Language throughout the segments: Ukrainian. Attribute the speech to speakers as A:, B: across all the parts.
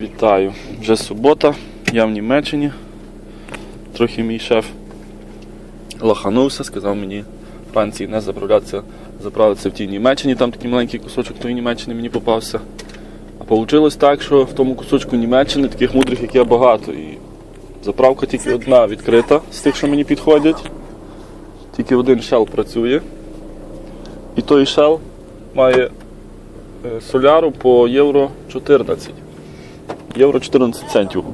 A: Вітаю. Вже субота, я в Німеччині. Трохи мій шеф лоханувся, сказав мені панці не заправлятися, заправитися в тій Німеччині, там такий маленький кусочок тої Німеччини мені попався. А вийшло так, що в тому кусочку Німеччини таких мудрих, як я, багато. І заправка тільки одна відкрита з тих, що мені підходять. Тільки один шел працює. І той шел має е, соляру по євро 14 євро 14 центів.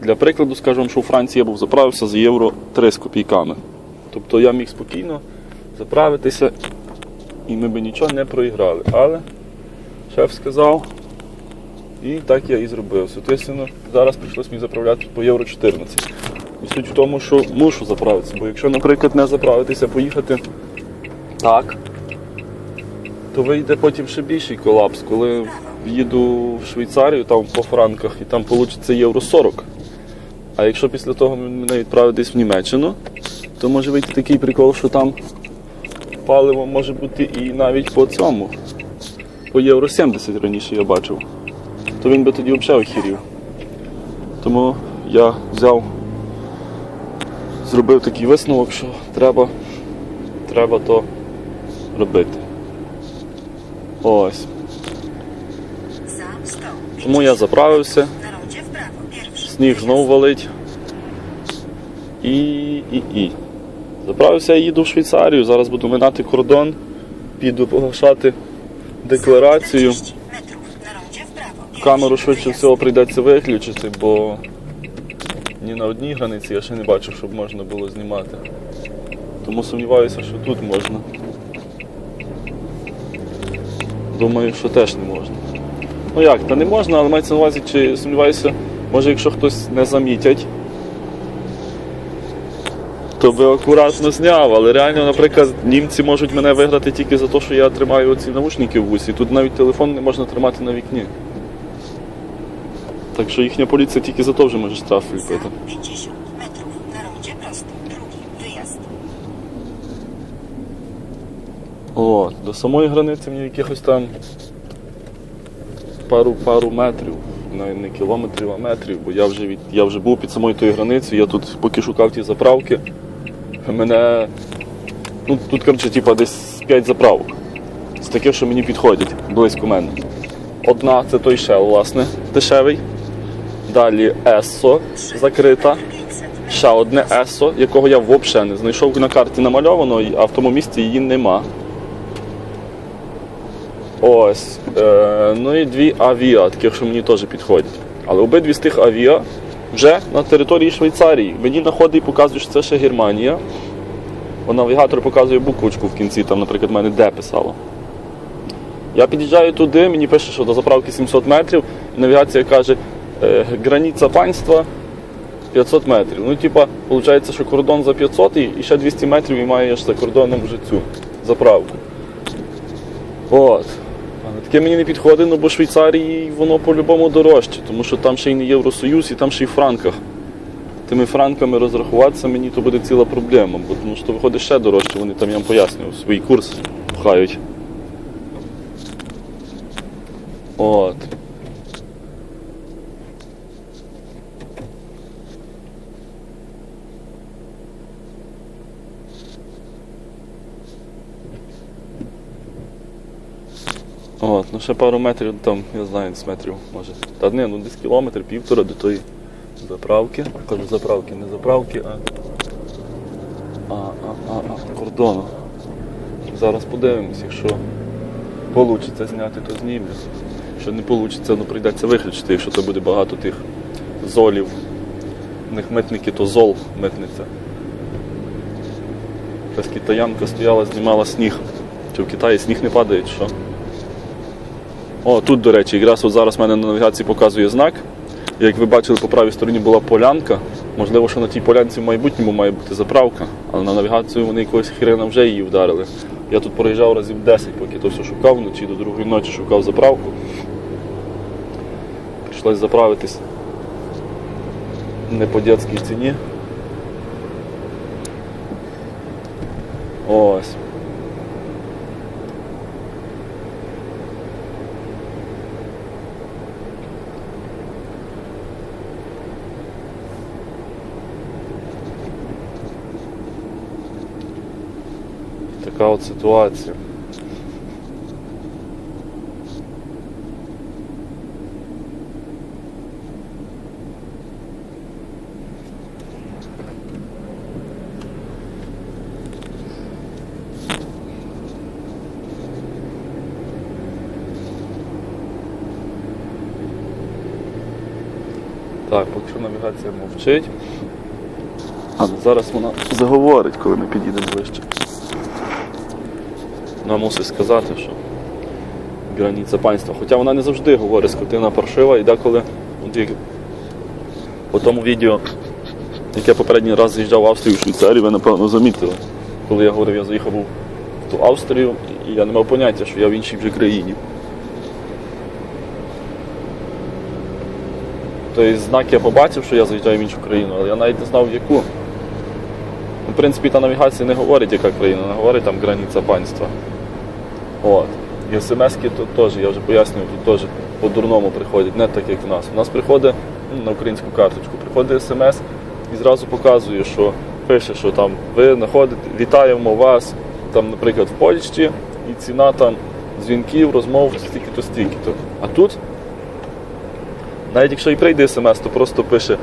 A: Для прикладу, скажу що у Франції я був заправився за євро 3 з копійками. Тобто я міг спокійно заправитися і ми би нічого не проіграли. Але шеф сказав, і так я і зробив. Соответственно, зараз прийшлось мені заправляти по євро 14. І суть в тому, що мушу заправитися, бо якщо, наприклад, не заправитися, поїхати так, то вийде потім ще більший колапс, коли їду в Швейцарію там по франках і там вийде євро 40. А якщо після того мене відправить десь в Німеччину, то може вийти такий прикол, що там паливо може бути і навіть по цьому. По євро 70 раніше я бачив. То він би тоді взагалі охірів. Тому я взяв, зробив такий висновок, що треба, треба то робити. Ось.
B: За 100.
A: Тому я заправився, сніг знову валить. І, і, і. Заправився, я їду в Швейцарію. Зараз буду минати кордон, піду погашати декларацію.
B: 40 metrów. Na rondzie w prawo. Pierwszy.
A: Камеру швидше всього прийдеться виключити, бо ні на одній границі я ще не бачив, щоб можна було знімати. Тому сумніваюся, що тут можна. Думаю, що теж не можна. Ну як, та не можна, але мається на увазі, чи сумніваюся, може якщо хтось не замітять, то би акуратно зняв, але реально, наприклад, німці можуть мене виграти тільки за те, що я тримаю оці наушники в вусі. Тут навіть телефон не можна тримати на вікні. Так що їхня поліція тільки за то вже може штраф
B: Za
A: вліпити.
B: 50 metrów. Na rondzie prosto. Drugi. Wyjazd.
A: От, до самої границі мені якихось там пару, пару метрів, навіть не кілометрів, а метрів, бо я вже від, я вже був під самою тою границею, я тут поки шукав ті заправки, мене. Ну, тут, коротше, типа, десь 5 заправок. З таких, що мені підходять близько мене. Одна це той шел, власне, дешевий. Далі Ессо закрита. Ще одне ЕСО, якого я взагалі не знайшов на карті намальовано, а в тому місці її нема. Ось. Е, ну і дві авіа, таких, що мені теж підходять. Але обидві з тих авіа вже на території Швейцарії. Мені на ході показує, що це ще Германія. Бо навігатор показує буквочку в кінці, там, наприклад, в мене де писало. Я під'їжджаю туди, мені пише, що до заправки 700 метрів, і навігація каже, е, границя панства 500 метрів. Ну, типа, виходить, що кордон за 500 і і ще 200 метрів і маєш за кордоном вже цю заправку. От. Таке мені не підходить, ну бо Швейцарії воно по-любому дорожче, тому що там ще й не Євросоюз і там ще й в франках. Тими франками розрахуватися мені то буде ціла проблема, бо тому що виходить ще дорожче, вони там я вам пояснюю, свій курс пхають. От. От, ну ще пару метрів там, я знаю, десь метрів може. Та не, ну десь кілометр, півтора до тої заправки. Кажу заправки, не заправки, а. А, а, а, а кордону. Зараз подивимось, якщо вийде зняти, то знімемо. Якщо не вийде, ну прийдеться виключити, якщо це буде багато тих золів. У них митники, то зол митниця. Якась китаянка стояла, знімала сніг. Чи в Китаї сніг не падає, що? О, тут, до речі, якраз от зараз в мене на навігації показує знак. Як ви бачили, по правій стороні була полянка. Можливо, що на тій полянці в майбутньому має бути заправка, але на навігацію вони якогось хрена вже її вдарили. Я тут проїжджав разів 10, поки то все шукав вночі до другої ночі шукав заправку. Прийшлось заправитись не по дядській ціні. Ось. Така от ситуація. Так, поки що навігація мовчить. Але зараз вона заговорить, коли ми підійдемо ближче. Вона мусить сказати, що границя панства. Хоча вона не завжди говорить скотина паршива і деколи по тому відео, яке попередній раз заїжджав в Австрію в Швейцарію, ви напевно замітили. Коли я говорив, я заїхав в ту Австрію, і я не мав поняття, що я в іншій вже країні. Тобто знак я побачив, що я заїжджаю в іншу країну, але я навіть не знав в яку. Ну, В принципі, та навігація не говорить, яка країна, вона говорить там границя панства. От. І смс-ки тут теж, я вже пояснював, тут теж по-дурному приходять, не так як в нас. У нас приходить ну, на українську карточку, приходить смс і зразу показує, що пише, що там ви знаходите, вітаємо вас, там, наприклад, в Польщі, і ціна там дзвінків, розмов стільки-то, стільки-то. А тут навіть якщо і прийде смс, то просто пише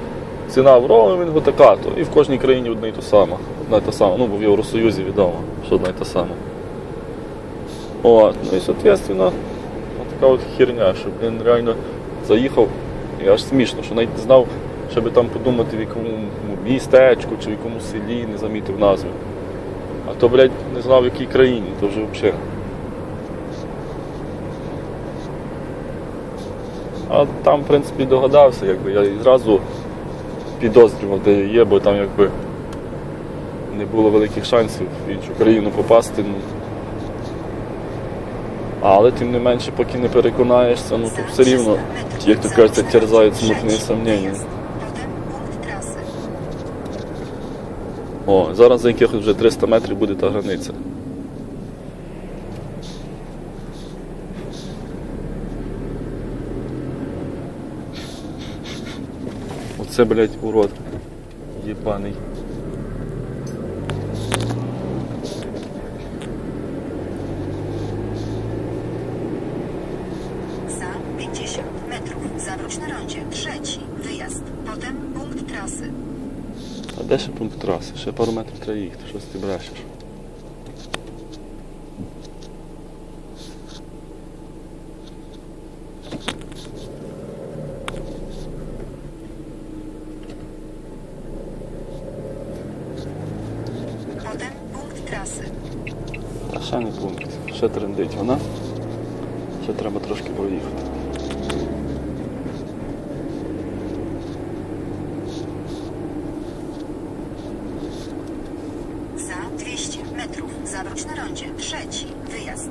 A: ціна в роумінгу така-то. І в кожній країні одна і та сама. Одна і та сама. Ну, бо в Євросоюзі відомо, що одна і та сама. От, ну і соответственно, от така от херня, що він реально заїхав, і аж смішно, що навіть не знав, щоб там подумати, в якому ну, містечку чи в якому селі не замітив назви. А то, блядь, не знав в якій країні, то вже взагалі. А там, в принципі, догадався, якби я зразу підозрював, де є, бо там якби не було великих шансів в іншу країну попасти. Ну. Але тим не менше, поки не переконаєшся, ну то все рівно, як то кажеться, терзають смутні сумніння. О, зараз за якихось вже 300 метрів буде та границя. Оце, блядь, урод. Єбаний. Де ще пункт траси? Ще пару метрів треба їхати, щось ти брешеш.
B: Potem punkt trasy.
A: А ще не пункт. Ще трендить вона. Ще треба трошки проїхати.
B: Zawróć na rondzie. Trzeci. Wyjazd.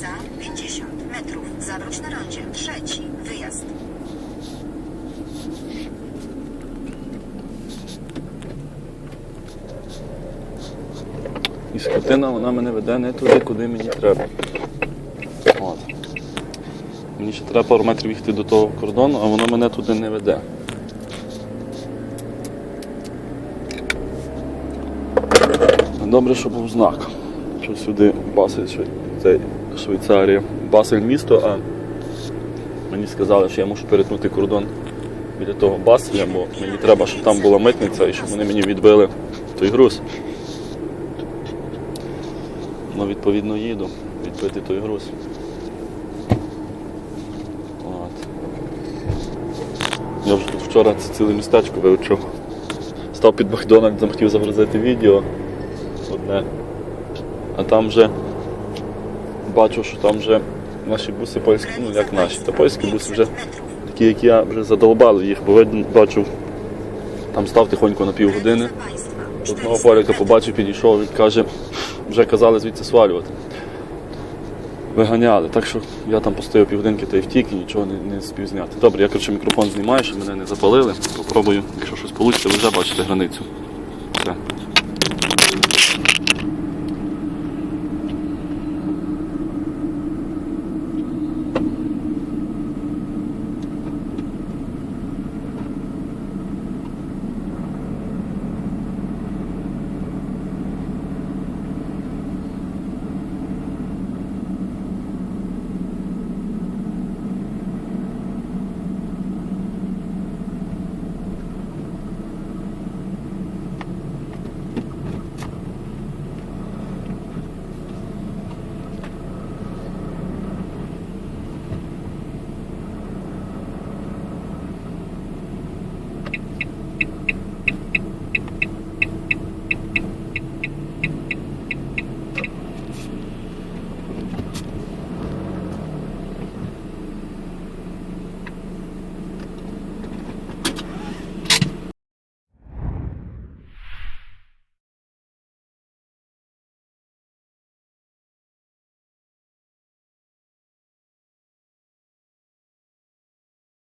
B: Za 50 metrów. Zawróć na rondzie. Trzeci. Wyjazd.
A: І скотина вона мене веде не туди, куди мені треба. Мені ще треба пару метрів їхати до того кордону, а вона мене туди не веде. Добре, що був знак. Що сюди Басель, це Швейцарія. Басель місто, а мені сказали, що я мушу перетнути кордон біля того Баселя, бо мені треба, щоб там була митниця і щоб вони мені відбили той груз. Ну, відповідно, їду відбити той груз. От. Я вже тут вчора це ціле містечко вивчив. Став під Макдональдсом, хотів загрузити відео одне. А там вже бачу, що там вже наші буси польські, ну як наші, та польські буси вже такі, як я, вже задолбали їх, бо бачу, там став тихонько на півгодини. Одного поляка побачив, підійшов і каже, вже казали звідси свалювати. Виганяли. Так що я там постояв півгодинки та й втік і нічого не, не спів зняти. Добре, я коротше мікрофон знімаю, щоб мене не запалили. Попробую, якщо щось вийде, ви вже бачите границю.